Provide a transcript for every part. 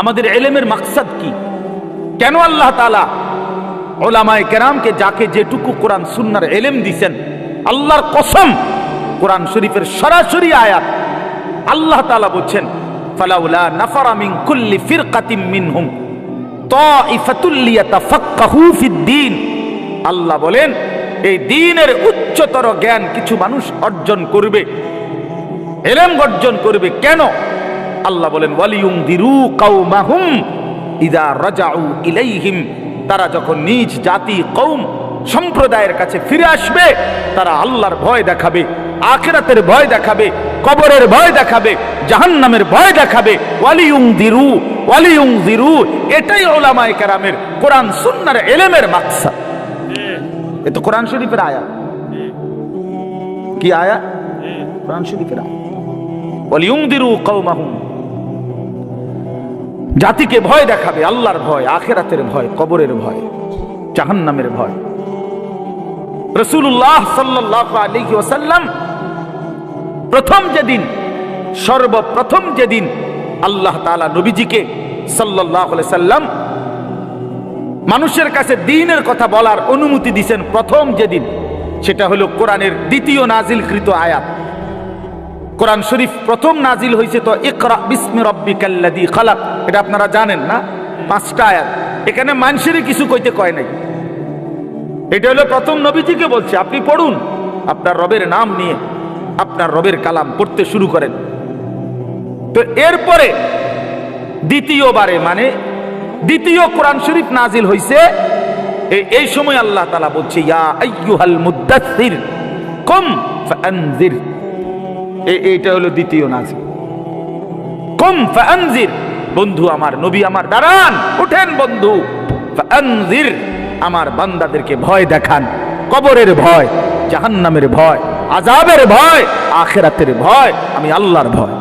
আমাদের এলেমের মাকসাদ কি? কেন আল্লাহ তালা ওলামায় কেরামকে যাকে যেটুকু কোরআন সুন্নার এলেম দিছেন, আল্লাহর কসম, কোরআন শরীফের সরাসরি আয়াত আল্লাহ তালা বলছেন আল্লাহ বলেন, এই দ্বীনের উচ্চতর জ্ঞান কিছু মানুষ অর্জন করবে, এলেম অর্জন করবে কেন? আল্লাহ বলেন ওয়ালিউম দিরু কাউমাহুম ইদা রাজাউ ইলাইহিম। তারা যখন নিজ জাতি কৌম সম্প্রদায়ের কাছে ফিরে আসবে তারা আল্লাহর ভয় দেখাবে আখেরাতের ভয় দেখাবে কবরের ভয় দেখাবে জাহান্নামের ভয় দেখাবে। ওয়ালিউম দিরু ওয়ালিউম দিরু এটাই ওলামায়ে কেরামের কোরআন সুন্নার এলেমের মাকসাদ। এ তো কোরআন শরীফের আয়া কি আয়া কোরআন শরীফের আয়াত। ওয়ালিউমদিরু কওমাহুম। জাতিকে ভয় দেখাবে, আল্লাহর ভয়, আখেরাতের ভয়, কবরের ভয়, জাহান্নামের ভয়। রসুল্লাহ সাল্লাল্লাহু আলাইহি ওয়াসাল্লাম প্রথম যেদিন, সর্বপ্রথম যেদিন আল্লাহ তালা নবীজিকে আলাইহি সাল্লাম মানুষের কাছে দিনের কথা বলার অনুমতি দিছেন প্রথম যেদিন, সেটা হলো কোরআনের দ্বিতীয় নাজিলকৃত আয়াত। কোরআন শরীফ প্রথম নাজিল হয়েছে তো ইকরা বিস্মি রব্বিকাল্লাযী খালাক। এটা আপনারা জানেন না? পাঁচটা আয়াত। এখানে মানুষেরই কিছু কইতে কয় নাই। এটা হলো প্রথম নবীজিকে বলছে, আপনি পড়ুন। আপনার রবের নাম নিয়ে আপনার রবের কালাম পড়তে শুরু করেন। তো এরপরে দ্বিতীয়বারে মানে দ্বিতীয় কোরআন শরীফ নাজিল হইছে, এ- এই সময় আল্লাহ তালা বলছে, ইয়া আইয়ুহাল মুদ্দাসসির কম ফাআনজির এ- এইটা হলো দ্বিতীয় নাজিল কম ফাআনজির। বন্ধু আমার নবী আমার দাঁড়ান উঠেন বন্ধু। ফাআনজির। আমার বান্দাদেরকে ভয় দেখান। কবরের ভয়, জাহান্নামের ভয় আজাবের ভয়, আখেরাতের ভয়, আমি আল্লাহর ভয়।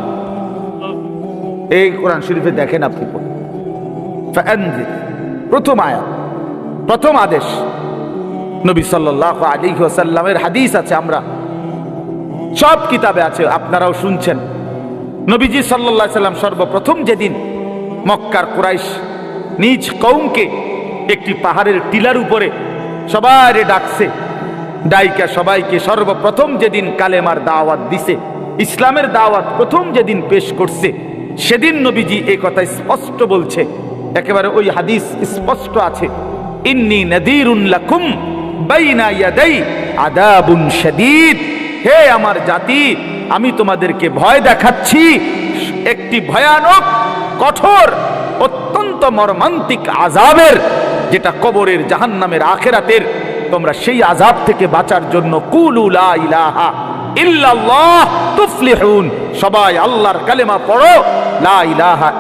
এই কোরআন শরীফে দেখেন আপনি প্রথম আয়াত, প্রথম আদেশ। নবী সাল্লাল্লাহু আলাইহি ওয়াসাল্লামের হাদিস আছে, আমরা সব কিতাবে আছে, আপনারাও শুনছেন। নবীজি আলাইহি সাল্লাম সর্বপ্রথম যেদিন মক্কার কুরাইশ নিজ কৌমকে একটি পাহাড়ের টিলার উপরে সবাই ডাকছে, ডাইকা সবাইকে সর্বপ্রথম যেদিন কালেমার দাওয়াত দিছে, ইসলামের দাওয়াত প্রথম যেদিন পেশ করছে, সেদিন নবীজি এই কথা স্পষ্ট বলছে। একেবারে ওই হাদিস স্পষ্ট আছে, ইন্নি লাকুম বাইনা ইয়াদাই আদাবুন শাদীদ। হে আমার জাতি, আমি তোমাদেরকে ভয় দেখাচ্ছি। একটি ভয়ানক, কঠোর, অত্যন্ত মর্মান্তিক আজাবের যেটা কবরের জাহান্নামের আখেরাতের, তোমরা সেই আজাব থেকে বাঁচার জন্য কুলু লা ইলাহা ইল্লাল্লাহ তুফলিহুন। সবাই আল্লাহর কালেমা পড়ো, লা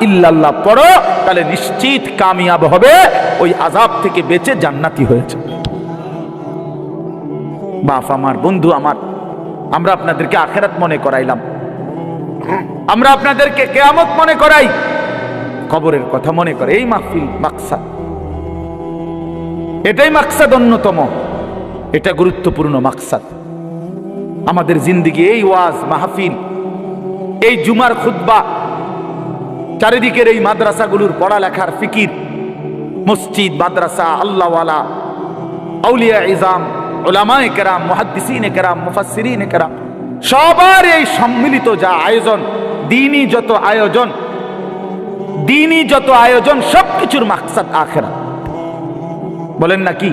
ইল্লাল্লাহ পড়ো, তাহলে নিশ্চিত কামিয়াব হবে, ওই আজাব থেকে বেঁচে জান্নাতি হয়েছে। বাপ আমার, বন্ধু আমার আমরা আপনাদেরকে আখেরাত মনে করাইলাম। আমরা আপনাদেরকে কেয়ামত মনে করাই। কবরের কথা মনে করে, এই মাহফিল মাকসাদ। এটাই মাকসাদ অন্যতম। এটা গুরুত্বপূর্ণ মাকসাদ। আমাদের জিন্দিগি এই ওয়াজ, মাহফিল, এই জুমার খুতবা, চারিদিকের এই মাদ্রাসাগুলোর পড়ালেখার ফিকির, মসজিদ, মাদ্রাসা, আল্লাহওয়ালা আউলিয়া ইজাম ওলামায়ে কেরাম, মুহাদ্দিসিনে কেরাম, মুফাসসিরিনে কেরাম, সবার এই সম্মিলিত যা আয়োজন, দিনই যত আয়োজন, দিনই যত আয়োজন, সবকিছুর মাকসাদ আখেরাত। বলেন না কি?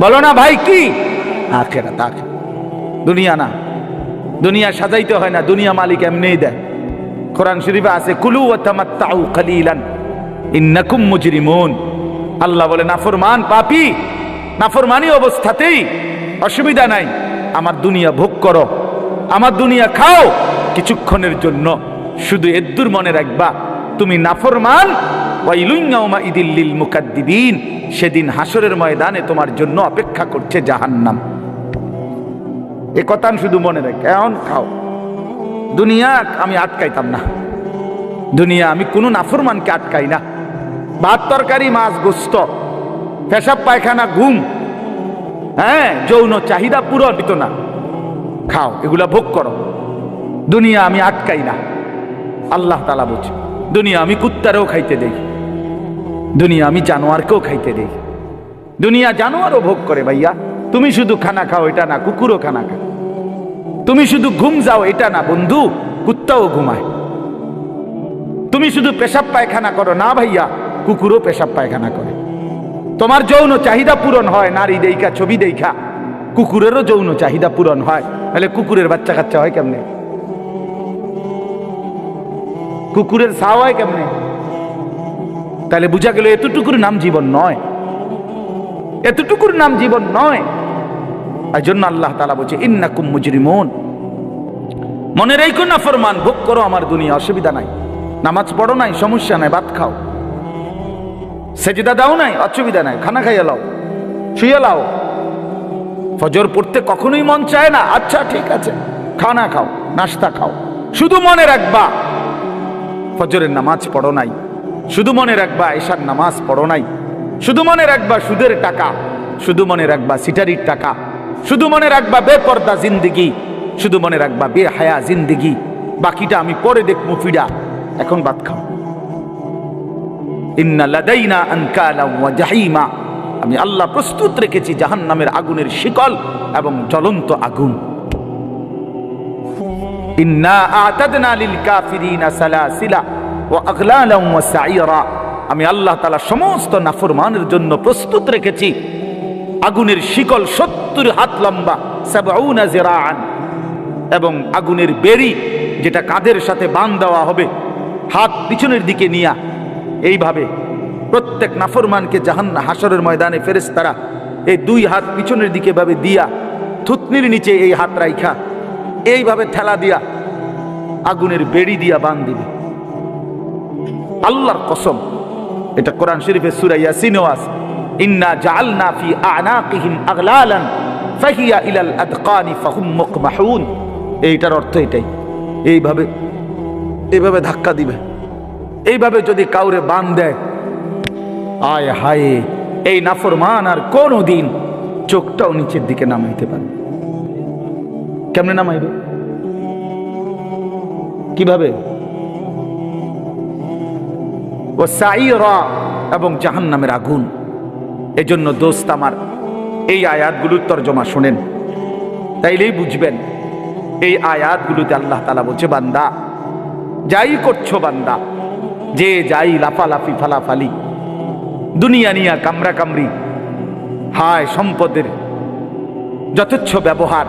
বলো না ভাই কি? আখেরাত আখেরাত। দুনিয়া না। দুনিয়া সাজাইতে হয় না, দুনিয়া মালিক এমনিই দেয়। কোরআন শরীফে আছে, কুলু ওয়া তামাত্তাউ কালিলান, ইন্নাকুম মুজরিমুন। আল্লাহ বলে, নাফরমান, পাপী নাফরমানি অবস্থাতেই অসুবিধা নাই। আমার দুনিয়া ভোগ করো, আমার দুনিয়া খাও, কিছুক্ষণের জন্য শুধু এদ্দুর মনে রাখবা, তুমি নাফরমান ওয়াইলুইয়াউমা ইদিল্লিল সেদিন হাসরের ময়দানে তোমার জন্য অপেক্ষা করছে জাহান্নাম। এ কথা শুধু মনে রাখ, এখন খাও। দুনিয়া আমি আটকাইতাম না। দুনিয়া আমি কোনো নাফরমানকে আটকাই না। ভাত তরকারি, মাছ, গোস্ত পেশাব পায়খানা, ঘুম। হ্যাঁ যৌন চাহিদা পূরণ হইতো না। খাও, এগুলা ভোগ করো। দুনিয়া আমি আটকাই না। আল্লাহ তালা বুঝে দুনিয়া আমি কুত্তারেও খাইতে দেই। দুনিয়া আমি জানোয়ারকেও খাইতে দেই। দুনিয়া জানোয়ারও ভোগ করে ভাইয়া। তুমি শুধু খানা খাও, এটা না, কুকুরও খানা খাও তুমি শুধু ঘুম যাও, এটা না, বন্ধু, কুত্তাও ঘুমায়। তুমি শুধু পেশাব পায়খানা করো, না ভাইয়া, কুকুরও পেশাব পায়খানা করে। তোমার যৌন চাহিদা পূরণ হয়, নারী দেখা ছবি দেখা কুকুরেরও যৌন চাহিদা পূরণ হয়। তাহলে কুকুরের বাচ্চা কাচ্চা হয় কেমনে? কুকুরের ছাও হয় কেমনে? তাহলে বুঝা গেল এতটুকুর নাম জীবন নয়। এতটুকুর নাম জীবন নয়। এই জন্য আল্লাহ তালা বলছে, ইন্নাকুম মুজরিমুন। মনে রেখো না ফরমান, ভোগ করো আমার দুনিয়া, অসুবিধা নাই। নামাজ পড়ো নাই, সমস্যা নাই, ভাত খাও। সেজদা দাও নাই, অসুবিধা নাই, খানা খাইয়া লাও শুয়ে লাও। ফজর পড়তে কখনোই মন চায় না আচ্ছা ঠিক আছে, খানা খাও, নাস্তা খাও, শুধু মনে রাখবা, ফজরের নামাজ পড়ো নাই, শুধু মনে রাখবা এশার নামাজ পড়ো নাই, শুধু মনে রাখবা সুদের টাকা, শুধু মনে রাখবা সিটারির টাকা, শুধু মনে রাখবা বেপর্দা জিন্দিগি, শুধু মনে রাখবা বেহায়া জিন্দিগি, বাকিটা আমি পরে দেখব ফিডা, এখন বাদ খাও। ইন্না লাদাইনা আনকালা ওয়া জাহিমা। আমি আল্লাহ প্রস্তুত রেখেছি জাহান্নামের আগুনের শিকল এবং জ্বলন্ত আগুন। আমি আল্লাহ তাআলা সমস্ত নাফরমানের জন্য প্রস্তুত রেখেছি। আগুনের শিকল সত্তর হাত লম্বা, সাবউনা জিরাআন। এবং আগুনের বেরি যেটা কাঁধের সাথে বান দেওয়া হবে, হাত পিছনের দিকে নিয়া এইভাবে প্রত্যেক নাফরমানকে জাহান্না হাসরের ময়দানে ফেরেশতারা এই দুই হাত পিছনের দিকে ভাবে দিয়া থুতনির নিচে এই হাত রাইখা, এইভাবে ঠেলা দিয়া আগুনের বেড়ি দিয়া বান দিবে। আল্লাহর কসম, এটা কোরআন শরীফের সূরা ইয়াসিনেও আছে ইন্না জাআলনা ফি আনাকিহিম আগলালান ফাহিয়া ইলাল আদকানি ফাহুম এইটার অর্থ এটাই। এইভাবে এইভাবে ধাক্কা দিবে। এইভাবে যদি কাউরে বান দেয়, আয় হায়, এই নাফরমান আর কোনো দিন চোখটাও নিচের দিকে নামাইতে পারবে কেমনে নামাইবে? কীভাবে? ও সাইরা এবং জাহান নামের আগুন। এজন্য দোস্ত আমার, এই আয়াতগুলোর তর্জমা শোনেন। তাইলেই বুঝবেন, এই আয়াতগুলোতে আল্লাহ তালা বলছে, বান্দা, যাই করছ বান্দা যে যাই লাফালাফি, ফালাফালি, দুনিয়া নিয়া কামরা কামরি, হায় সম্পদের যথেচ্ছ ব্যবহার,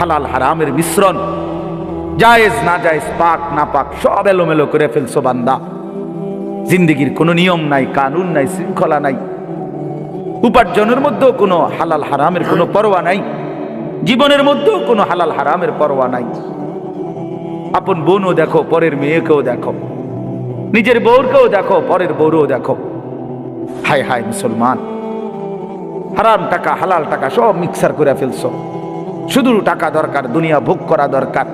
হালাল হারামের মিশ্রণ, জায়েজ না জায়েজ, পাক না পাক, সব এলোমেলো করে ফেলছো বান্দা। জিন্দিগির কোনো নিয়ম নাই, কানুন নাই, শৃঙ্খলা নাই। উপার্জনের মধ্যেও কোনো হালাল হারামের কোনো পরোয়া নাই। জীবনের মধ্যেও কোনো হালাল হারামের পরোয়া নাই। আপন বোনও দেখো, পরের মেয়েকেও দেখো। নিজের বউরকেও দেখো, পরের বউরও দেখো। হায় হায় মুসলমান। হারাম টাকা, হালাল টাকা সব মিক্সার করে ফেলছো। শুধু টাকা দরকার, দুনিয়া ভোগ করা দরকার।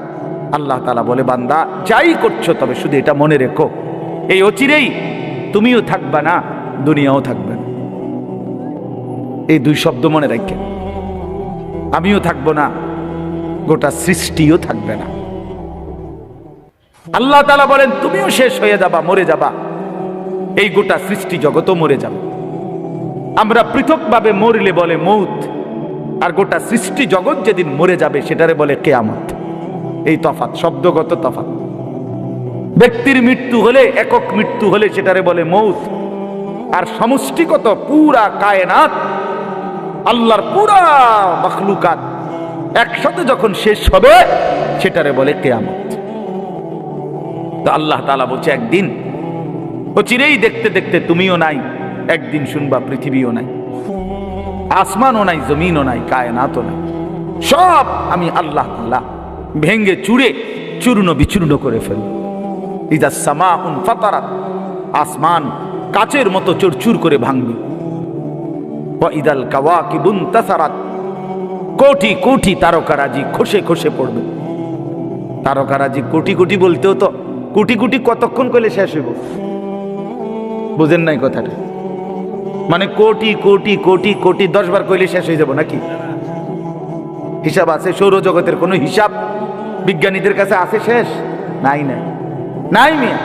আল্লাহ তালা বলে, বান্দা, যাই করছ, তবে শুধু এটা মনে রেখো। এই অচিরেই তুমিও থাকবা না, দুনিয়াও থাকবে না। এই দুই শব্দ মনে রাখেন। আমিও থাকব না, গোটা সৃষ্টিও থাকবে না। আল্লাহ তালা বলেন, তুমিও শেষ হয়ে যাবা, মরে যাবা। এই গোটা সৃষ্টি জগতও মরে যাবে। আমরা পৃথকভাবে মরলে বলে মৌত, আর গোটা সৃষ্টি জগৎ যেদিন মরে যাবে, সেটারে বলে কেয়ামত। এই তফাত শব্দগত তফাত ব্যক্তির মৃত্যু হলে, একক মৃত্যু হলে সেটারে বলে মৌত। আর সমষ্টিগত পুরা কায়নাত আল্লাহর পুরা মখলুকাত একসাথে যখন শেষ হবে, সেটারে বলে কেয়ামত। তো আল্লাহ তালা বলছে, একদিন? ও চিরেই দেখতে দেখতে তুমিও নাই, একদিন শুনবা পৃথিবীও নাই, আসমানও নাই, জমিনও নাই, কায়নাতও নাই। সব আমি আল্লাহ তাআলা ভেঙ্গে চুড়ে চূর্ণ বিচূর্ণ করে ফেলব। ইদা সামা উন ফাতারাত, আসমান কাচের মতো চুরচুর করে ভাঙবে। ইদাল কাওয়াকিবুন তাসারাত, কোটি কোটি তারকারাজি খসে খসে পড়বে। তারকারাজি কোটি কোটি বলতেও তো কোটি কোটি কতক্ষণ করলে শেষ হইব? বুঝেন নাই কথাটা। মানে কোটি কোটি কোটি কোটি দশ বার কইলে শেষ হয়ে যাব নাকি? হিসাব আছে, সৌরজগতের কোনো হিসাব বিজ্ঞানীদের কাছে আছে শেষ? নাই নাই। নাই, মিয়া।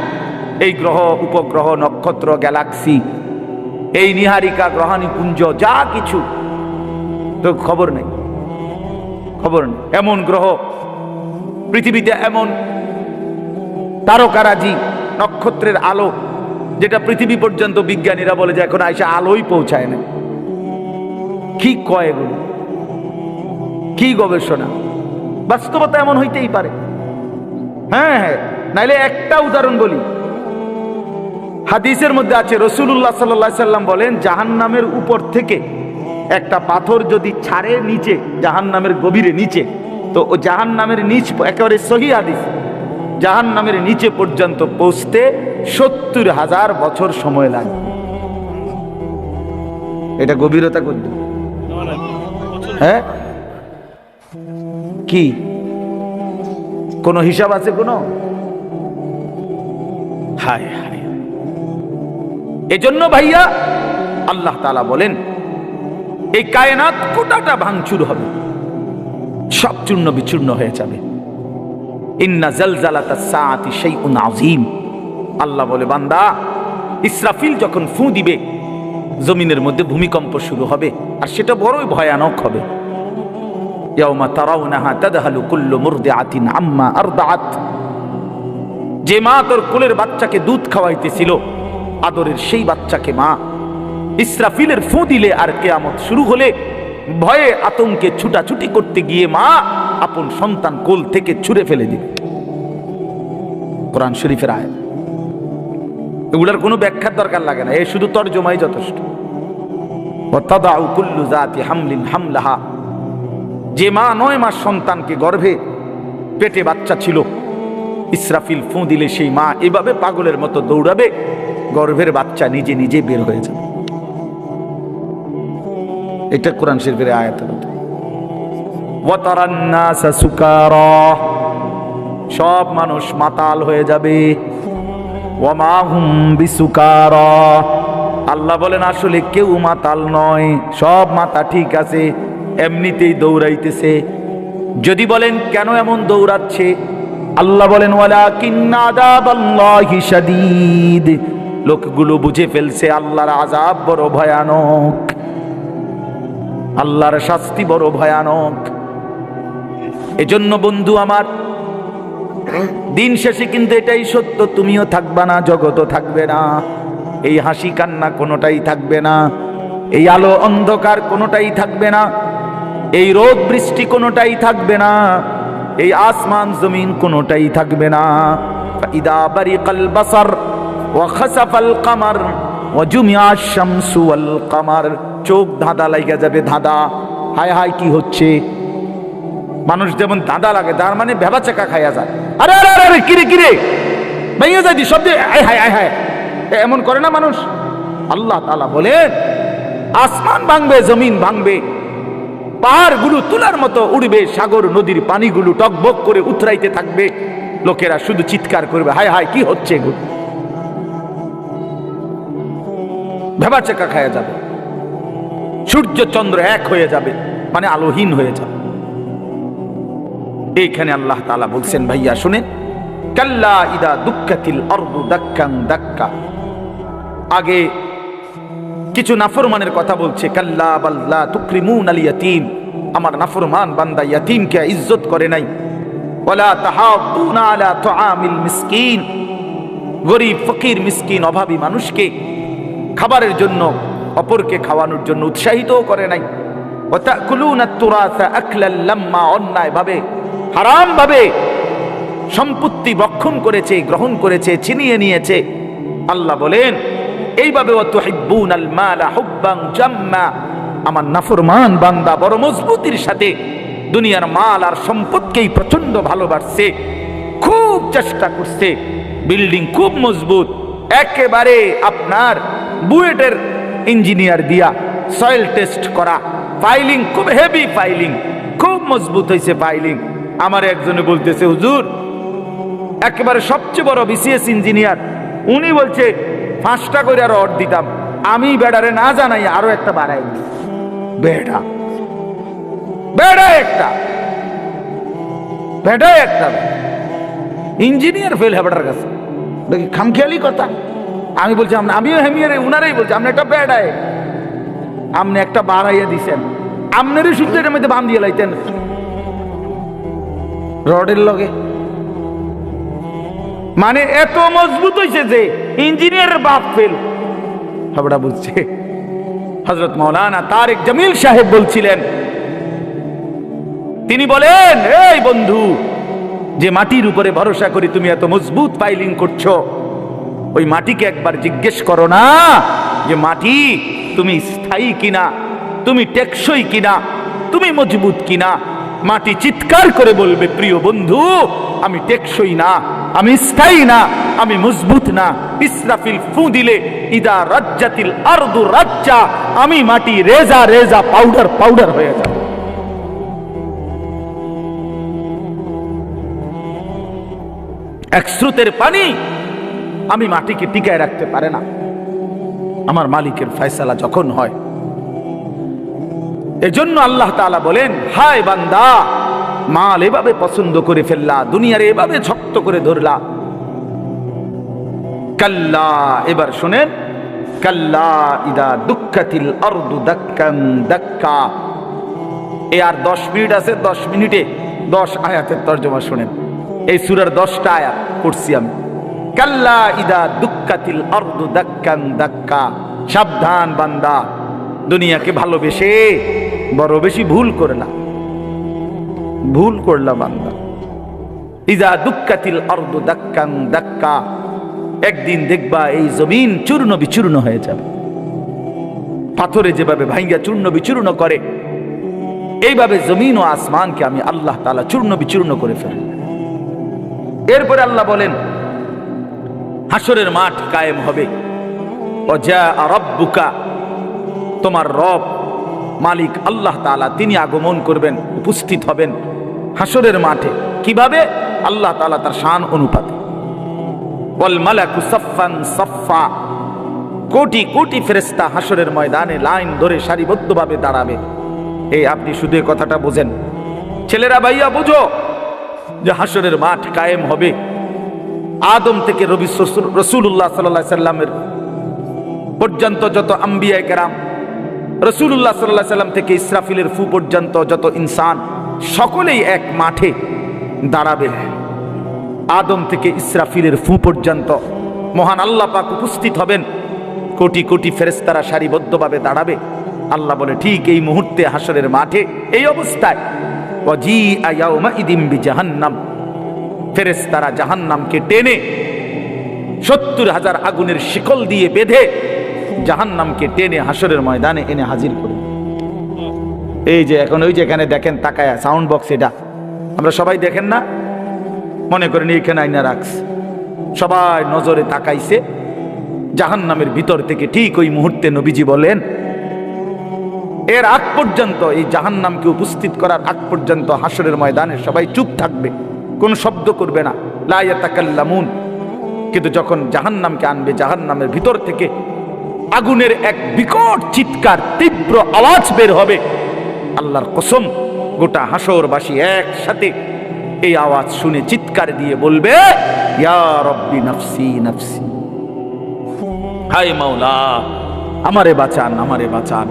এই গ্রহ, উপগ্রহ, নক্ষত্র, গ্যালাক্সি, এই নিহারিকা গ্রহাণুপুঞ্জ যা কিছু। তো খবর নেই। খবর নেই। এমন গ্রহ, পৃথিবীতে এমন তারকারাজি নক্ষত্রের আলো, যেটা পৃথিবী পর্যন্ত বিজ্ঞানীরা বলে যে এখন আইসা আলোই পৌঁছায় না। কি কয় এগুলো? কি গবেষণা? বাস্তবতা এমন হইতেই পারে। হ্যাঁ হ্যাঁ নাইলে একটা উদাহরণ বলি। হাদিসের মধ্যে আছে রসুল্লাহ সাল্লাহ সাল্লাম বলেন জাহান নামের উপর থেকে একটা পাথর যদি ছাড়ে নিচে জাহান নামের গভীরে নিচে, তো ও জাহান নামের নিচ একেবারে সহি হাদিস। জাহান নামের নিচে পর্যন্ত পৌঁছতে সত্তর হাজার বছর সময় লাগে। এটা গভীরতা কত? হ্যাঁ? কি? কোনো হিসাব আছে কোনো? হায় হায়। এজন্য ভাইয়া, আল্লাহ তালা বলেন, এই কায়নাত কোটাটা ভাঙচুর হবে। সব চূর্ণ বিচূর্ণ হয়ে যাবে। আল্লাহ বলে, বান্দা, ইসরাফিল যখন ফু দিবে, জমিনের মধ্যে ভূমিকম্প শুরু হবে, আর সেটা বড়ই ভয়ানক হবে। যে মা তোর কোলের বাচ্চাকে দুধ খাওয়াইতেছিল, আদরের সেই বাচ্চাকে মা, ইসরাফিলের ফু দিলে আর কেয়ামত শুরু হলে ভয়ে আতঙ্কে ছুটাছুটি করতে গিয়ে মা আপন সন্তান কোল থেকে ছুঁড়ে ফেলে দিবে। কোরআন শরীফের আয় এগুলার কোনো ব্যাখ্যার দরকার লাগে না, এ শুধু তর্জমাই যথেষ্ট। হামলিন যে মা নয় মাস সন্তানকে গর্ভে পেটে বাচ্চা ছিল, ইসরাফিল ফু দিলে সেই মা এভাবে পাগলের মতো দৌড়াবে, গর্ভের বাচ্চা নিজে নিজে বের হয়ে যাবে। এটা কোরআন শরীফের আয়াতের সব মানুষ মাতাল হয়ে যাবে। আল্লাহ বলেন, আসলে কেউ মাতাল নয়, সব মাথা ঠিক আছে, এমনিতেই দৌড়াইতেছে। যদি বলেন, কেন এমন দৌড়াচ্ছে? আল্লাহ বলেন লোকগুলো বুঝে ফেলছে, আল্লাহর আজাব বড় ভয়ানক। আল্লাহর শাস্তি বড় ভয়ানক। এজন্য বন্ধু আমার, দিন শেষে কিন্তু এটাই সত্য, তুমিও থাকবা না জগতও থাকবে না, এই হাসি কান্না কোনোটাই থাকবে না, এই আলো অন্ধকার কোনোটাই থাকবে না, এই রোদ বৃষ্টি কোনোটাই থাকবে না, এই আসমান জমিন কোনোটাই থাকবে না ইদা বারিকাল বাসার ও খাসাফাল কামার, ওয়া জুমিয়া শামসু ওয়াল কামার, চোখ ধাঁধা লাগা যাবে ধাঁধা, হায় হায় কি হচ্ছে? মানুষ যেমন দাদা লাগে, তার মানে ভেবা চাকা খাইয়া যায়। আরে আরে আরে আরে, কিরে কিরে? ভাইয়া দি সব দিয়ে আয় হায় আয় হায়। এমন করে না মানুষ? আল্লাহ তালা বলেন, আসমান ভাঙবে, জমিন ভাঙবে, পাহাড়গুলো তুলার মতো উড়বে, সাগর, নদীর পানিগুলো টকবক করে উতরাইতে থাকবে। লোকেরা শুধু চিৎকার করবে, হায় হায়, কি হচ্ছে এগুলো ভেবা চাকা খাইয়া যাবে। সূর্য চন্দ্র এক হয়ে যাবে মানে আলোহীন হয়ে যাবে। এইখানে আল্লাহ তালা বলছেন, ভাইয়া, শুনেন। কাল্লা ইদা দুঃখাতিল অর্দু দাক্কাং দাক্কা। আগে কিছু নাফরমানের কথা বলছে, কাল্লা বাল্লা তুকরিমুন আল ইয়াতিম। আমার নাফরমান বান্দা ইয়াতিমকে ইজ্জত করে নাই। ওয়ালা তাহাদ্দুনা আলা তুআমিল মিসকিন। গরিব, ফকির, মিসকিন, অভাবী মানুষকে খাবারের জন্য, অপরকে খাওয়ানোর জন্য উৎসাহিতও করে নাই। ওয়াতাকুলুনা তুরাসা আকলাল লাম্মা অন্যায় ভাবে হারাম ভাবে সম্পত্তি বক্ষণ করেছে, গ্রহণ করেছে, ছিনিয়ে নিয়েছে। আল্লাহ বলেন, এইভাবে আমার নাফরমান বান্দা বড় মজবুতির সাথে দুনিয়ার মাল আর সম্পদকেই প্রচণ্ড ভালোবাসছে, খুব চেষ্টা করছে। বিল্ডিং খুব মজবুত, একেবারে আপনার বুয়েটের ইঞ্জিনিয়ার দিয়া সয়েল টেস্ট করা। ফাইলিং খুব হেভি ফাইলিং, খুব মজবুত হয়েছে ফাইলিং। আমার একজনে বলতেছে, হুজুর, একেবারে সবচেয়ে বড় বিসিএস ইঞ্জিনিয়ার উনি বলছে, পাঁচটা করে আরও অর্ড দিতাম। আমি বেড়ারে না জানাই, আরও একটা বাড়াই বেড়া বেড়া একটা। বেড়া একটা। ইঞ্জিনিয়ার ফেল হেবাটার কাছে। দেখি, খামখেয়ালি কথা। আমি বলছি আমিও হেমিয়ারে, উনারাই বলছি আপনি একটা বেড়ায় আপনি একটা বাড়াইয়া দিছেন। আপনারই শুদ্ধ এটার মধ্যে বান দিয়ে লাইতেন। রডের লগে। মানে এত মজবুত হয়েছে যে ইঞ্জিনিয়ার বাপ ফেল। হাবড়া বলছে হজরত মৌলানা তারেক জামিল সাহেব বলছিলেন, তিনি বলেন, এই বন্ধু, যে মাটির উপরে ভরসা করে তুমি এত মজবুত পাইলিং করছ, ওই মাটিকে একবার জিজ্ঞেস করো না যে মাটি তুমি স্থায়ী কিনা, তুমি টেকসই কিনা, তুমি মজবুত কিনা। মাটি চিৎকার করে বলবে, প্রিয় বন্ধু, আমি টেকসই না, আমি স্থায়ী না, আমি মজবুত না। ইসরাফিল ফু দিলে, ইদা রাজ্জাতিল আরদু রাজ্জা আমি মাটি রেজা রেজা পাউডার পাউডার হয়ে যাব। এক স্রোতের পানি আমি মাটিকে টিকায় রাখতে পারে না। আমার মালিকের ফয়সালা যখন হয় এজন্য আল্লাহ তাআলা বলেন, হায় বান্দা, মাল এভাবে পছন্দ করে ফেললা, দুনিয়ার এভাবে শক্ত করে ধরলা। কাল্লা, এবার শুনেন, কাল্লা ইদা দুঃখাতিল আরদু দাক্কান দাক্কা। এ আর দশ মিনিট আছে, দশ মিনিটে, দশ আয়াতের তর্জমা শুনেন। এই সুরার দশটা আয়াত পড়ছি আমি। কাল্লা ইদা দুঃখাতিল আরদু দাক্কান দাক্কা। সাবধান বান্দা। দুনিয়াকে ভালোবেসে বড় বেশি ভুল করলাম ভুল করলাম বান্দা। ইদা দুঃখাতিল আরদু দাক্কান দাক্কা। একদিন দেখবা এই জমিন চূর্ণ বিচূর্ণ হয়ে যাবে। পাথরে যেভাবে ভাঙ্গা চূর্ণ বিচূর্ণ করে, এইভাবে জমিন ও আসমানকে আমি আল্লাহ তালা চূর্ণ বিচূর্ণ করে ফেলব। এরপরে আল্লাহ বলেন হাসরের মাঠ কায়েম হবে। অজা রব্বুকা তোমার রব, মালিক আল্লাহ তাআলা, তিনি আগমন করবেন, উপস্থিত হবেন হাসরের মাঠে। কীভাবে? আল্লাহ তাআলা তার শান অনুপাতে। কোটি কোটি ফেরেশতা হাসরের ময়দানে লাইন ধরে সারিবদ্ধভাবে দাঁড়াবে। এই আপনি শুধু কথাটা বোঝেন। ছেলেরা, ভাইয়া, বুঝো যে হাসরের মাঠ কায়েম হবে। আদম থেকে রবি রসুল্লাহ সাল্লাহ সাল্লামের পর্যন্ত যত আম্বিয়া কেরাম রসুল্লাহ সাল্লাহ সাল্লাম থেকে ইসরাফিলের ফু পর্যন্ত যত ইনসান, সকলেই এক মাঠে দাঁড়াবে। আদম থেকে ইসরাফিলের ফু পর্যন্ত মহান আল্লাহ পাক উপস্থিত হবেন। কোটি কোটি ফেরেস্তারা সারিবদ্ধভাবে দাঁড়াবে। আল্লাহ বলে, ঠিক এই মুহূর্তে হাসরের মাঠে এই অবস্থায় অজি আয়াউমা ইদিম বি জাহান্নাম ফেরেস্তারা জাহান্নামকে টেনে সত্তর হাজার আগুনের শিকল দিয়ে বেঁধে জাহান্নামকে টেনে হাসরের ময়দানে এনে হাজির করে। এই যে এখন ওই যে এখানে দেখেন তাকায়া সাউন্ড বক্স এটা। আমরা সবাই দেখেন না? মনে করেন এইখানে আইনা রাখস সবাই নজরে তাকাইছে। জাহান্নামের ভিতর থেকে ঠিক ওই মুহূর্তে নবীজি বলেন, এর আগ পর্যন্ত, এই জাহান্নামকে উপস্থিত করার আগ পর্যন্ত হাসরের ময়দানে সবাই চুপ থাকবে। কোনো শব্দ করবে না। লাইয়াতাকাল্লামুন কিন্তু যখন জাহান্নামকে আনবে, জাহান্নামের ভিতর থেকে আগুনের এক বিকট চিৎকার, তীব্র আওয়াজ বের হবে। আল্লাহর কসম, গোটা হাসরবাসী একসাথে এই আওয়াজ শুনে চিৎকার দিয়ে বলবে, ইয়া রব্বি নফসি নফসি। হায় মাওলা, আমারে বাঁচান আমারে বাঁচান।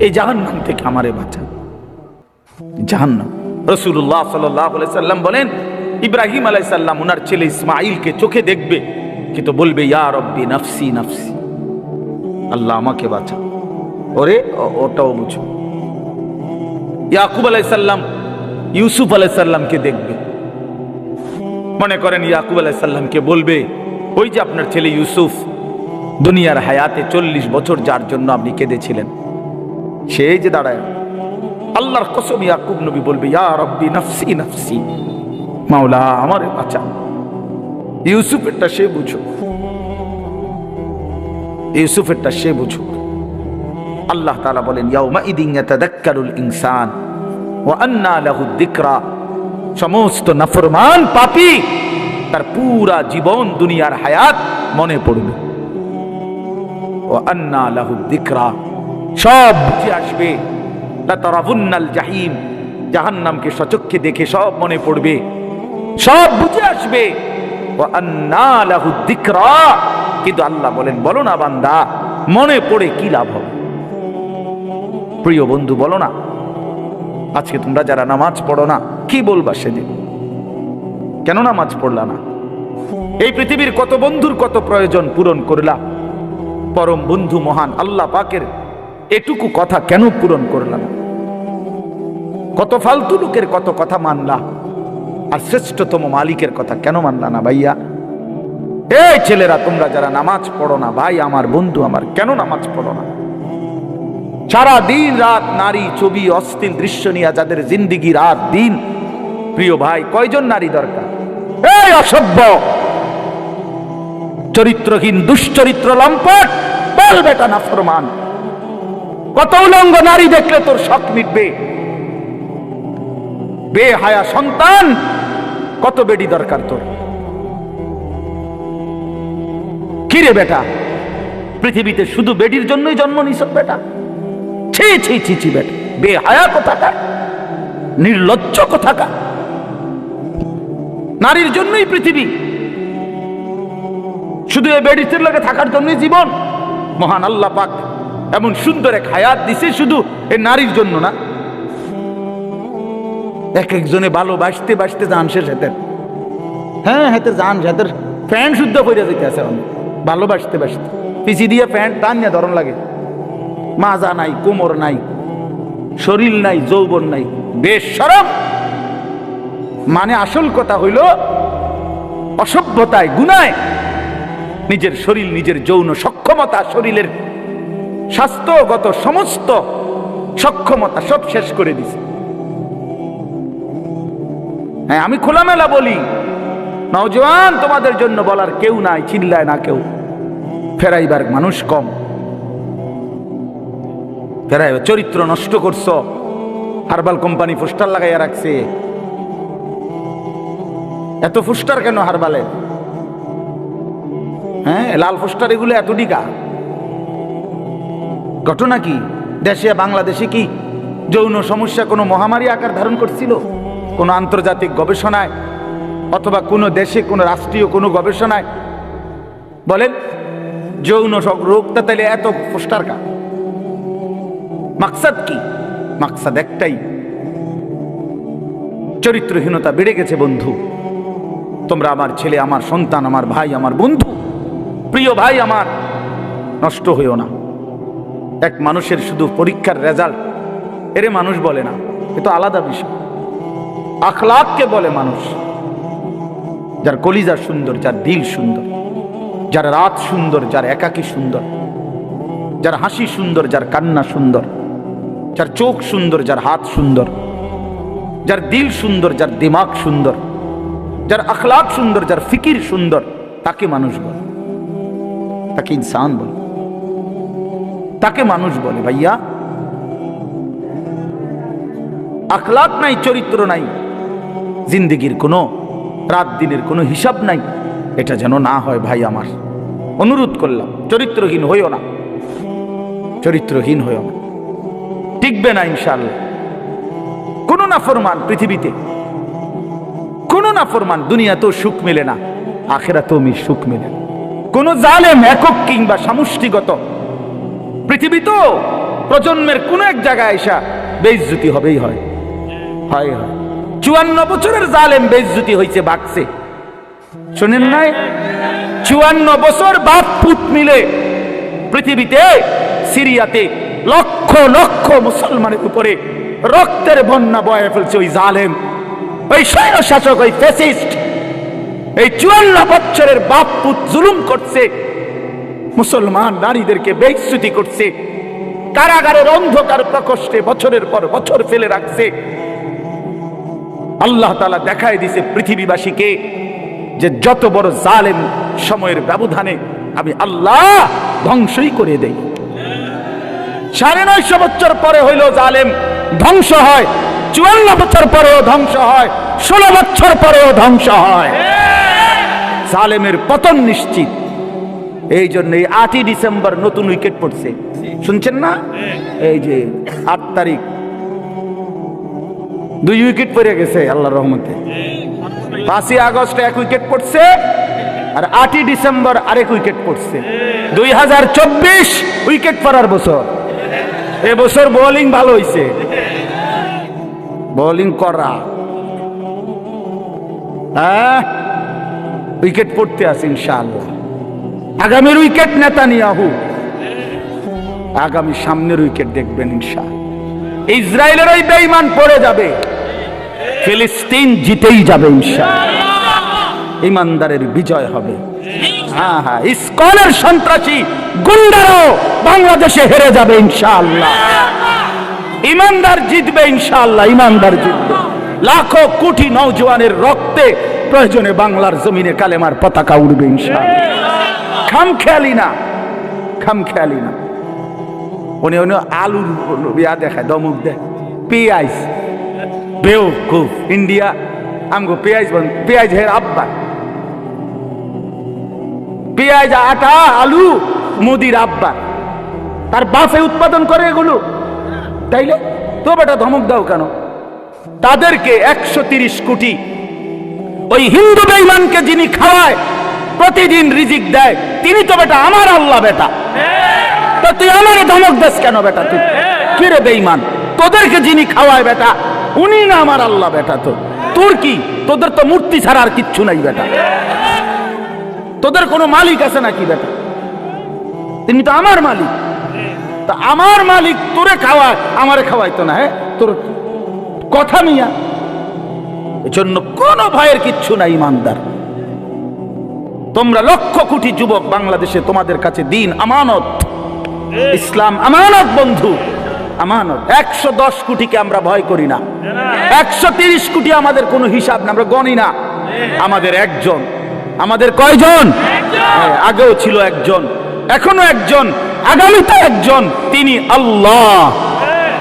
এই জাহান্নাম থেকে আমারে বাঁচান। জাহান্নাম। রসুল্লাহ সাল্লাম বলেন, ইব্রাহিম আলাইসাল্লাম ওনার ছেলে ইসমাইলকে চোখে দেখবে। কিন্তু বলবে, ইয়া রব্বি নফসি নফসি। আল্লাহ আমাকে বাঁচা। ওরে ওটাও বুঝো। ইয়াকুব আলাইসাল্লাম, ইউসুফ আলাইসাল্লামকে দেখবে। মনে করেন ইয়াকুব আলাইসাল্লামকে বলবে, ওই যে আপনার ছেলে ইউসুফ, দুনিয়ার হায়াতে চল্লিশ বছর যার জন্য আপনি কেঁদেছিলেন। সেই যে দাঁড়ায়। আল্লাহর কসম ইয়াকুব নবী বলবে, ইয়া নফসি নফসি, মাওলা আমারে বাঁচা। ইউসুফেরটা সে বুঝুক ইউসুফেরটা সে বুঝুক। আল্লাহ তাআলা বলেন ইনসান ওয়া আন্না যিকরা। সমস্ত নাফরমান পাপী তার পুরা জীবন দুনিয়ার হায়াত মনে পড়বে। ও আন্না লাহু যিকরা। সব বুঝে আসবে। লাতারাবুন্নাল জাহিম, জাহান্নামকে সচক্ষে দেখে সব মনে পড়বে। সব বুঝে আসবে। ও আন্না লাহু যিকরা। কিন্তু আল্লাহ বলেন, বলো না বান্দা, মনে পড়ে কি লাভ হবে? প্রিয় বন্ধু, বলো না, আজকে তোমরা যারা নামাজ পড়ো না, কি বলবা সেদিন? কেন নামাজ পড়লা না? এই পৃথিবীর কত বন্ধুর কত প্রয়োজন পূরণ করলা? পরম বন্ধু মহান আল্লাহ পাকের এটুকু কথা কেন পূরণ করলাম কত ফালতু লোকের কত কথা মানলা? আর শ্রেষ্ঠতম মালিকের কথা কেন মানলা না ভাইয়া? এই ছেলেরা, তোমরা যারা নামাজ পড়ো না, ভাই, আমার বন্ধু আমার, কেন নামাজ পড়ো না? সারা দিন রাত নারী ছবি, অস্থির দৃশ্য নিয়ে যাদের জিন্দিগি রাত দিন, প্রিয় ভাই, কয়জন নারী দরকার? এই অসভ্য! চরিত্রহীন, দুশ্চরিত্র লম্পট, বল বেটা না ফরমান। কত উলঙ্গ নারী দেখলে তোর শখ মিটবে। বেহায়া সন্তান, কত বেডি দরকার তোর? কিরে বেটা? পৃথিবীতে শুধু বেটির জন্যই জন্ম নিছ বেটা? ছি ছি ছি ছি, বেটা। বেহায়া কোথাকার? নির্লজ্জ কোথাকার? নারীর জন্যই পৃথিবী। শুধু এই বেডিসের লগে থাকার জন্যই জীবন। মহান আল্লাহ পাক এমন সুন্দর এক হায়াত দিছে শুধু এই নারীর জন্য না। এক একজনে ভালোবাসতে, বাসতে বাসতে যান শেষ হেতের হ্যাঁ হেতের যান হেতের প্যান্ট শুদ্ধ করে যেতে আছে অনেক। ভালোবাসতে বাসতে পিছি দিয়ে প্যান্ট টান ধরন লাগে। মাজা নাই, কোমর নাই, শরীর নাই, যৌবন নাই। বেশ সরম। মানে আসল কথা হইল, অসভ্যতায়, গুনায় নিজের শরীর, নিজের যৌন সক্ষমতা, শরীরের স্বাস্থ্যগত সমস্ত সক্ষমতা সব শেষ করে দিছে। হ্যাঁ আমি খোলামেলা বলি নওজোয়ান, তোমাদের জন্য বলার কেউ নাই, চিল্লায় না কেউ। ফেরাইবার মানুষ কম। ফেরাই চরিত্র নষ্ট করছ। হারবাল কোম্পানি পোস্টার লাগাইয়া রাখছে। এত ফুস্টার কেন হারবালে? হ্যাঁ লাল ফুস্টার এগুলো এত ডিকা ঘটনা কি? দেশে বাংলাদেশে কি যৌন সমস্যা কোনো মহামারী আকার ধারণ করছিল? কোনো আন্তর্জাতিক গবেষণায় অথবা কোনো দেশে, কোনো রাষ্ট্রীয়, কোনো গবেষণায়। বলেন, যৌন রোগটা তাহলে এত পোস্টার কা মাকসাদ কি? মাকসাদ একটাই। চরিত্রহীনতা বেড়ে গেছে, বন্ধু। তোমরা আমার ছেলে, আমার সন্তান, আমার ভাই, আমার বন্ধু। প্রিয় ভাই আমার, নষ্ট হইও না। এক মানুষের শুধু পরীক্ষার রেজাল্ট, এরে মানুষ বলে না, এ তো আলাদা বিষয়। আখলাককে বলে মানুষ। যার কলিজা সুন্দর যার দিল সুন্দর যার রাত সুন্দর যার একাকী সুন্দর যার হাসি সুন্দর যার কান্না সুন্দর যার চোখ সুন্দর যার হাত সুন্দর যার দিল সুন্দর যার দিমাগ সুন্দর যার আখলাক সুন্দর যার ফিকির সুন্দর তাকে মানুষ বলে তাকে ইনসান বলে তাকে মানুষ বলে ভাইয়া আখলাক নাই চরিত্র নাই জিন্দিগির কোনো রাত দিনের কোনো হিসাব নাই। এটা যেন না হয় ভাই আমার। অনুরোধ করলাম, চরিত্রহীন হইও না। চরিত্রহীন হইও না। টিকবে না ইনশাল্লাহ কোনো না ফরমান পৃথিবীতে, কোনো না ফরমান দুনিয়াতেও সুখ মেলে না, আখেরাতেও মি সুখ মেলে না। কোনো জালেম, একক কিংবা সমষ্টিগত পৃথিবী তো প্রজন্মের কোন এক জায়গায় এসা বেইজ্জুতি হবেই হয়। হয় হয়। চুয়ান্ন বছরের জালেম বেইজ্জুতি হয়েছে বাকছে শোনেন নাই? চুয়ান্ন বছর বাপ পুত মিলে পৃথিবীতে, সিরিয়াতে লক্ষ লক্ষ মুসলমানের উপরে রক্তের বন্যা বয়ে ফেলছে ওই জালেম। ওই সৈন্য শাসক ওই ফেসিস্ট এই চুয়ান্ন বছরের বাপ পুত জুলুম করছে, মুসলমান নারীদেরকে বেইজ্জতি করছে, কারাগারের অন্ধকার প্রকোষ্ঠে বছরের পর বছর ফেলে রাখছে আল্লাহ তালা দেখায় দিছে পৃথিবীবাসীকে যে যত বড় জালেম সময়ের ব্যবধানে আমি আল্লাহ ধ্বংসই করে দেই। সাড়ে নয়শো বছর পরে হইল জালেম ধ্বংস হয়, চুয়ান্ন বছর পরেও ধ্বংস হয়, ষোলো বছর পরেও ধ্বংস হয়। জালেমের পতন নিশ্চিত। এই জন্য এই আটই ডিসেম্বর নতুন উইকেট পড়ছে। শুনছেন না? এই যে আট তারিখ দুই উইকেট পড়ে গেছে আল্লাহ রহমতে। পাঁচই আগস্ট এক উইকেট পড়ছে, আর আটই ডিসেম্বর আরেক উইকেট পড়ছে। দুই হাজার চব্বিশ উইকেট পড়ার বছর। এবছর বোলিং ভালো হইছে। বোলিং করা। হ্যাঁ উইকেট পড়তে আছে ইনশাআল্লাহ। আগামীর উইকেট নেতা নিয়াহু আগামী সামনের উইকেট দেখবেন ইনশাআল্লাহ। ইসরায়েলের ওই বেঈমান পড়ে যাবে। ফিলিস্তিন জিতেই যাবে ইনশাআল্লাহ। ইমানদারের বিজয় হবে। হ্যাঁ হ্যাঁ ইসকনের সন্ত্রাসী গুন্ডারাও বাংলাদেশে হেরে যাবে ইনশাআল্লাহ। ইমানদার জিতবে ইনশাআল্লাহ, ইমানদার জিতবে। লাখো কোটি নওজোয়ানের রক্তে প্রয়োজনে বাংলার জমিনে কালেমার পতাকা উড়বে ইনশাআল্লাহ। খাম খেয়ালি না খাম খেয়ালি না। উনি উনি আলুর ইয়া দেখায় দমুক দেয় পেঁয়াজ। বেউকুফ ইন্ডিয়া, আমগো পেঁয়াজ বন পেঁয়াজ হের আব্বা। পেঁয়াজ, আটা, আলু, মোদির আব্বা। তার বাফে উৎপাদন করে এগুলো। তাইলে তো বেটা ধমক দাও কেন? তাদেরকে একশো তিরিশ কোটি ওই হিন্দু বেঈমানকে যিনি খাওয়ায়, প্রতিদিন রিজিক দেয়, তিনি তো বেটা আমার আল্লাহ বেটা। তো তুই আমারে ধমক দেস কেন বেটা তুই? কিরে তোদেরকে যিনি খাওয়ায় বেটা, উনি না আমার আল্লাহ বেটা তো তোর কি? তোদের তো মূর্তি ছাড়া আর কিচ্ছু নাই বেটা। তোদের কোনো মালিক আছে নাকি বেটা? তিনি তো আমার মালিক। তা আমার মালিক তোরে খাওয়ায়, আমারে খাওয়াইতো না হ্যাঁ? তোর কথা মিয়া। এজন্য কোনো ভয়ের কিচ্ছু নাই, ইমানদার। তোমরা লক্ষ কোটি যুবক বাংলাদেশে তোমাদের কাছে দিন, আমানত। ইসলাম আমানত বন্ধু। আমানত। একশো দশ কোটিকে আমরা ভয় করি না। একশো তিরিশ কোটি আমাদের কোনো হিসাব না আমরা গণি না। আমাদের একজন। আমাদের কয়জন? হ্যাঁ, আগেও ছিল একজন এখনও একজন আগামীতে একজন। তিনি আল্লাহ।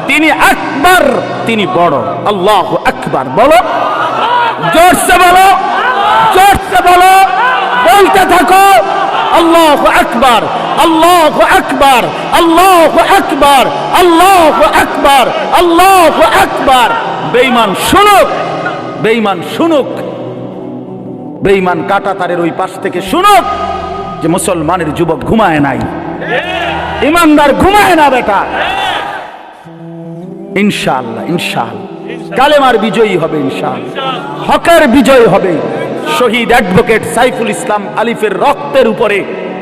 তিনি আকবার তিনি বড়। আল্লাহ আকবার। বলো। জোরসে বলো। জোরসে বলো। বলতে থাকো। আল্লাহ আকবার। আল্লাহ আকবার আল্লাহ আকবার আল্লাহ আকবার আল্লাহ আকবার বেঈমান শুনুক বেঈমান শুনুক। বেঈমান কাটা তারের ওই পাশ থেকে শুনুক যে মুসলমানের যুবক ঘুমায় নাই। ইমানদার ঘুমায় না বেটা। ইনশাআল্লাহ ইনশাআল্লাহ। কালেমার বিজয়ী হবে ইনশাআল্লাহ। হকের বিজয় হবে। শহীদ অ্যাডভোকেট সাইফুল ইসলাম আলিফের রক্তের উপরে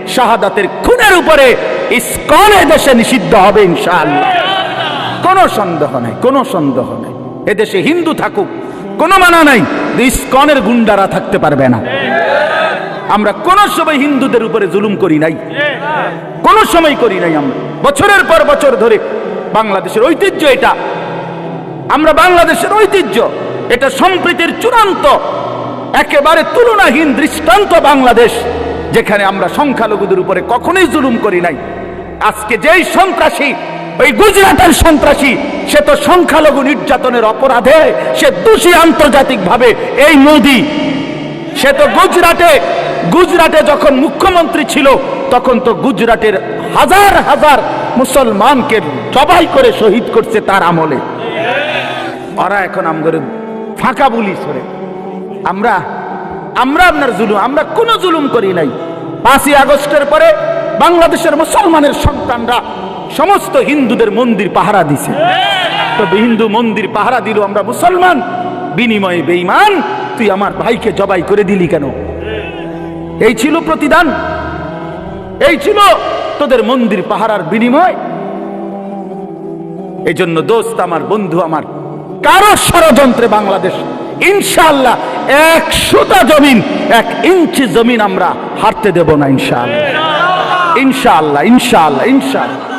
শাহাদাতের খুনের উপরে ইসকনে দেশে নিষিদ্ধ হবে ইনশাআল্লাহ। কোনো সন্দেহ নাই, কোনো সন্দেহ নাই। এদেশে হিন্দু থাকুক, কোনো মানা নাই ইসকনের গুন্ডারা থাকতে পারবে না। আমরা কোন সময় হিন্দুদের উপরে জুলুম করি নাই। কোন সময় করি নাই আমরা। বছরের পর বছর ধরে বাংলাদেশের ঐতিহ্য এটা। আমরা বাংলাদেশের ঐতিহ্য, এটা সম্প্রীতির চূড়ান্ত, একেবারে তুলনাহীন দৃষ্টান্ত বাংলাদেশ। যেখানে আমরা সংখ্যালঘুদের উপরে কখনোই জুলুম করি নাই। আজকে যেই সন্ত্রাসী, ওই গুজরাটের সন্ত্রাসী, সে তো সংখ্যালঘু নির্যাতনের অপরাধে, সে দোষী আন্তর্জাতিকভাবে এই মোদি। সে তো গুজরাটে গুজরাটে যখন মুখ্যমন্ত্রী ছিল, তখন তো গুজরাটের হাজার হাজার মুসলমানকে জবাই করে শহীদ করছে তার আমলে। ওরা এখন আমাদের ফাঁকা বলি সরে আমরা আমরা আপনার জুলুম, আমরা কোনো জুলুম করি নাই। পাঁচই আগস্টের পরে বাংলাদেশের মুসলমানের সন্তানরা সমস্ত হিন্দুদের মন্দির পাহারা দিছে। তো হিন্দু মন্দির পাহারা দিল আমরা মুসলমান, বিনিময়ে বেঈমান। তুই আমার ভাইকে জবাই করে দিলি কেন? এই ছিল প্রতিদান। এই ছিল তোদের মন্দির পাহারার বিনিময়। এই জন্য দোস্ত, আমার বন্ধু, আমার কারও ষড়যন্ত্রে বাংলাদেশ ইনশাল্লাহ একশোটা জমিন এক ইঞ্চি জমিন আমরা হারতে দেব না ইনশাল্লাহ ইনশাল্লাহ ইনশাল্লাহ ইনশাল্লাহ